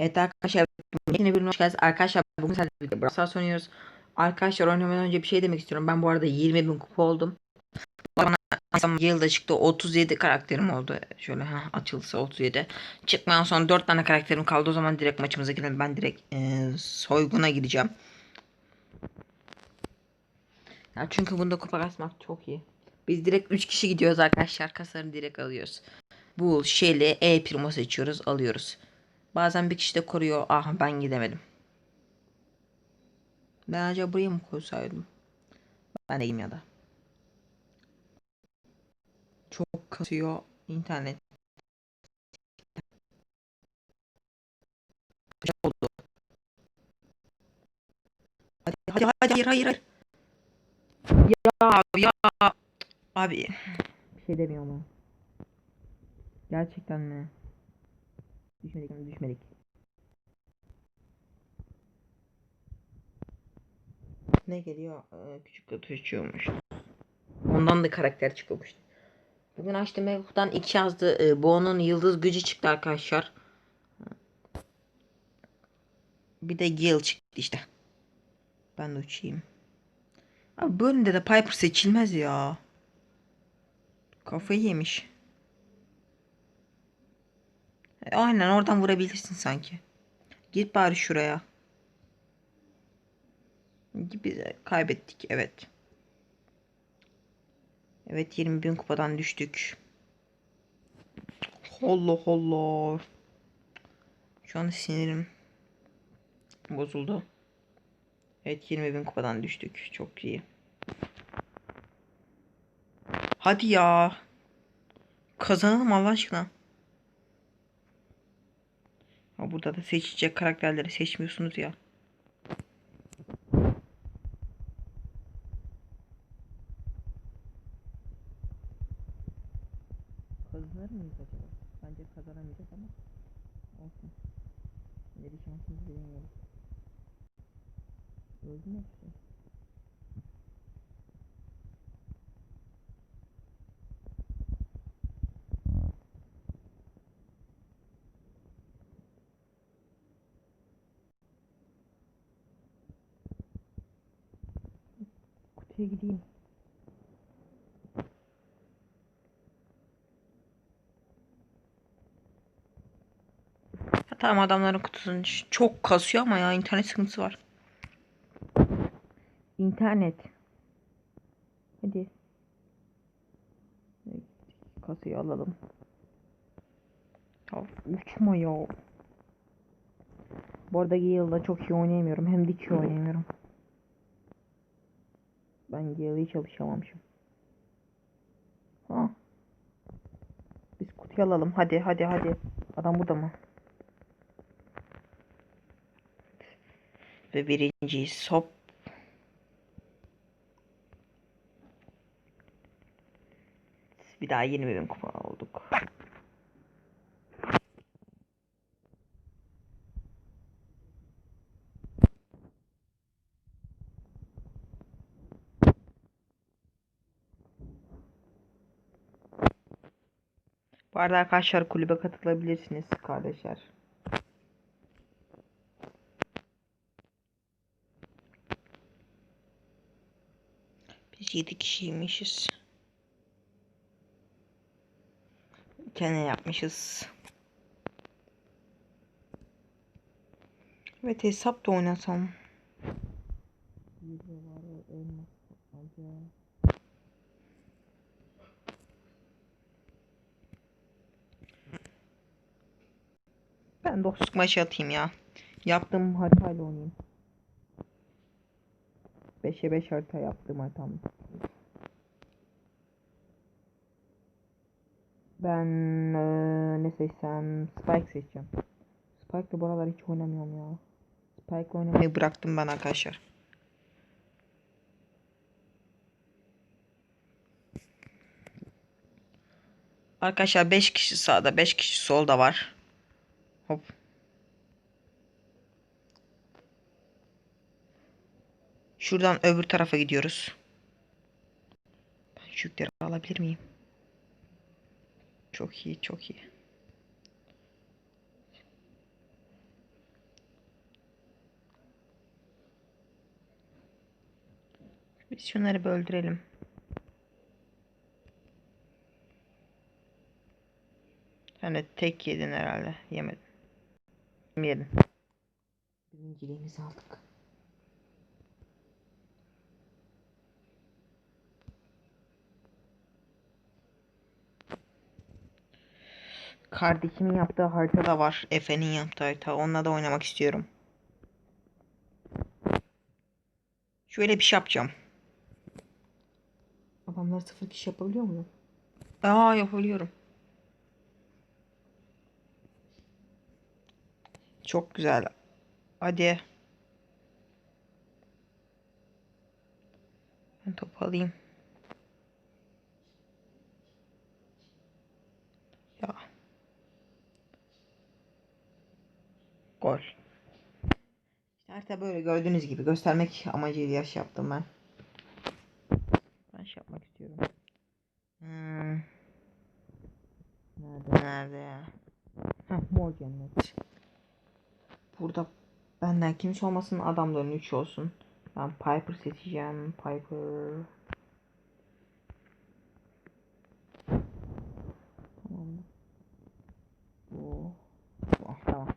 Evet arkadaşlar yeni bir hoş geldiniz. Arkadaşlar bugün sizlerle birlikte Brawl Stars oynuyoruz. Arkadaşlar oynamadan önce bir şey demek istiyorum. Ben bu arada 20 bin kupa oldum. Bana yılda çıktı 37 karakterim oldu. Şöyle ha açılsa 37. Çıkmadan sonra 4 tane karakterim kaldı. O zaman direkt maçımıza girelim. Ben direkt e, soyguna gideceğim. Ya çünkü bunda kupa kasmak çok iyi. Biz direkt 3 kişi gidiyoruz arkadaşlar. Kasarını direkt alıyoruz. Bu Shelly E primo seçiyoruz alıyoruz. Bazen bir kişi de koruyor. Ah ben gidemedim. Ben acaba buraya mı koysaydım? Ben deyim ya da. Çok kasıyor internet. Oldu. Hadi hadi hadi hayır hayır hayır. Ya ya abi bir şey demiyorum ama. Gerçekten mi? Düşmedik mi? Düşmedik. Ne geliyor? Ee, küçük açıyormuş. Ondan da karakter çıkıyormuş. Bugün açtım Mevku'dan iki yazdı. Ee, Bo'nun yıldız gücü çıktı arkadaşlar. Bir de Gale çıktı işte. Ben de uçayım. Abi bölümde de Piper seçilmez ya. Kafayı yemiş. E, Aynen oradan vurabilirsin sanki. Git bari şuraya. Gibi kaybettik evet. Evet 20 bin kupadan düştük. Allah Allah. Şu an sinirim bozuldu. Evet 20 bin kupadan düştük. Çok iyi. Hadi ya. Kazanalım Allah aşkına. Ha, burada da seçecek karakterleri seçmiyorsunuz ya. Kazanır mıyız acaba? Bence kazanamayacağız ama. Olsun. Yine bir şansımızı deneyelim. Öldü mü hepsi? Kutuya gideyim. Tamam adamların kutusunu ç- çok kasıyor ama ya internet sıkıntısı var. İnternet. Hadi. Kasayı alalım. Ya uçma ya. Bu arada Gale'da çok iyi oynayamıyorum. Hem de iyi oynayamıyorum. Ben Gale'ı hiç alışamamışım. Ha. Biz kutuyu alalım. Hadi hadi hadi. Adam burada mı? Ve birinciyiz. Hop. Bir daha 20 bin kupa Bu arada arkadaşlar kulübe katılabilirsiniz kardeşler. Biz 7 kişiymişiz. Kendine yapmışız. Evet hesap da oynasam. Ben dostluk maçı atayım ya. Yaptığım haritayla oynayayım. 5'e 5 harita yaptım haritam. Ben eee, ne seçsem Spike seçeceğim. Spike'la bu aralar hiç oynamıyorum ya. Spike'la oynamayı bıraktım ben arkadaşlar. Arkadaşlar 5 kişi sağda 5 kişi solda var. Hop. Şuradan öbür tarafa gidiyoruz. Ben şu yükleri alabilir miyim? Çok iyi, çok iyi. Biz şunları bir öldürelim. Hani tek yedin herhalde. Yemedin. Yedin. Birinciliğimizi aldık. Kardeşimin yaptığı harita da var. Efe'nin yaptığı harita. Onunla da oynamak istiyorum. Şöyle bir şey yapacağım. Adamlar sıfır kişi yapabiliyor mu? Aa yapabiliyorum. Çok güzel. Hadi. Ben topu alayım. Ya. Gol. İşte harita böyle gördüğünüz gibi göstermek amacıyla yaş yaptım ben. Ben şey yapmak istiyorum. Hmm. Nerede nerede ya? Heh mor cennet. Burada benden kimse olmasın adamların 3 olsun. Ben Piper seçeceğim. Piper. Tamam? Bu. Bu. Tamam.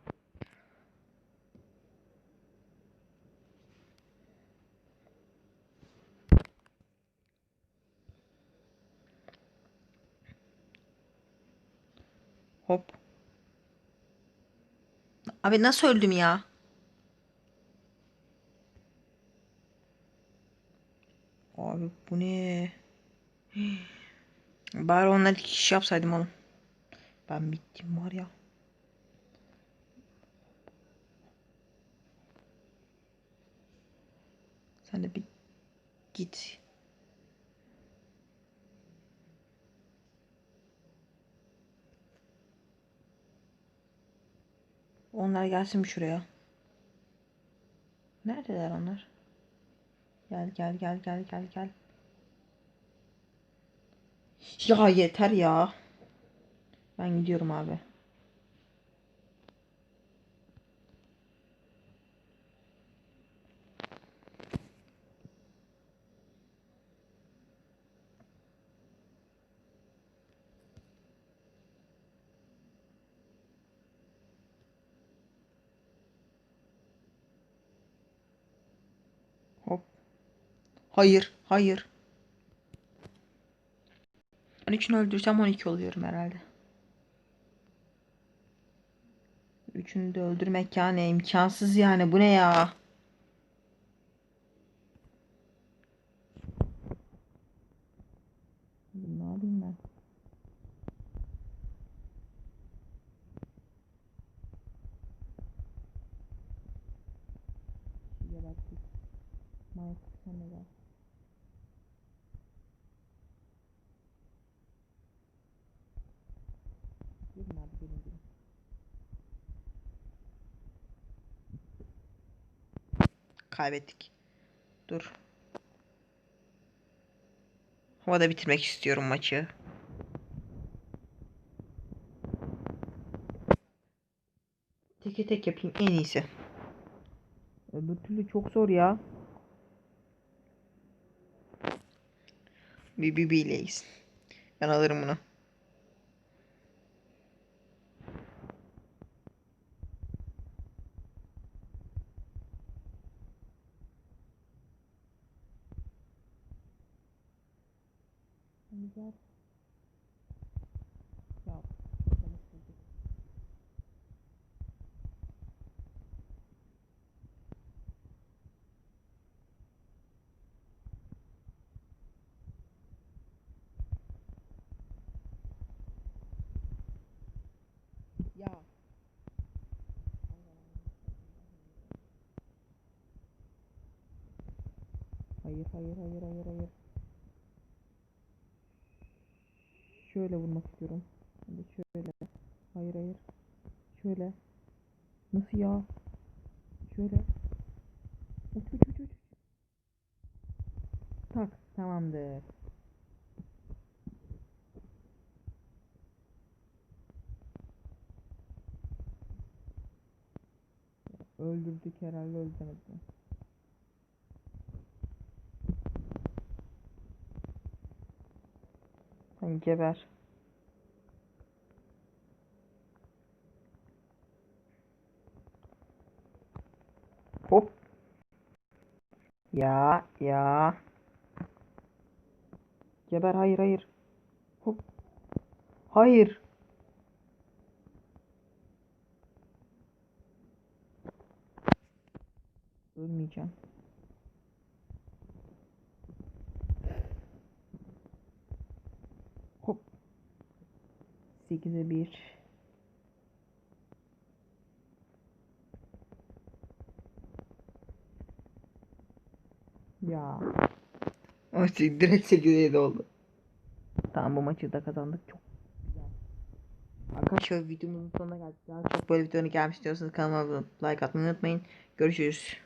Hop. Abi nasıl öldüm ya? Abi bu ne? Bari onlar iki kişi yapsaydım oğlum. Ben bittim var ya. Sen de bir git. Onlar gelsin mi şuraya? Neredeler onlar? Gel gel gel gel gel gel. Ya yeter ya. Ben gidiyorum abi. Hop. Hayır, hayır. Ben üçünü öldürsem 12 oluyorum herhalde. Üçünü de öldürmek yani imkansız yani. Bu ne ya? Ne yapayım. De gel. Gelin abi gelin gelin. Kaybettik. Dur. Havada bitirmek istiyorum maçı. Teke tek yapayım en iyisi. Öbür türlü çok zor ya. BBB'leyiz. Ben alırım bunu. Güzel. Ya. Ya. Hayır hayır hayır hayır hayır. Şöyle vurmak istiyorum. Şimdi şöyle. Hayır hayır. Şöyle. Nasıl ya? Şöyle. Uç uç uç uç. Tak tamamdır. Öldürdük herhalde öldüremedik. Tamam geber. Hop. Ya ya. Geber hayır hayır. Hop. Hayır. Ölmeyeceğim. Hop. 8'e 1. Ya. O direkt 8'e 7 oldu. Tamam bu maçı da kazandık. Çok güzel. Arkadaşlar videomuzun sonuna geldik. Daha çok böyle videoları gelmiş istiyorsanız kanalıma like atmayı unutmayın. Görüşürüz.